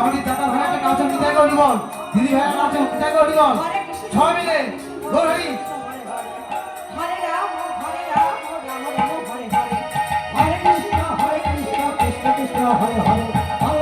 বাবাকে দাদা ভাইয়াকে নাচন বিদায় করে নিবন দিদি ভাইয়া নাচন বিদায় করে নিবন ছয় মিলে ধরি হরে কৃষ্ণ হরে কৃষ্ণ কৃষ্ণ কৃষ্ণ হরে হরে।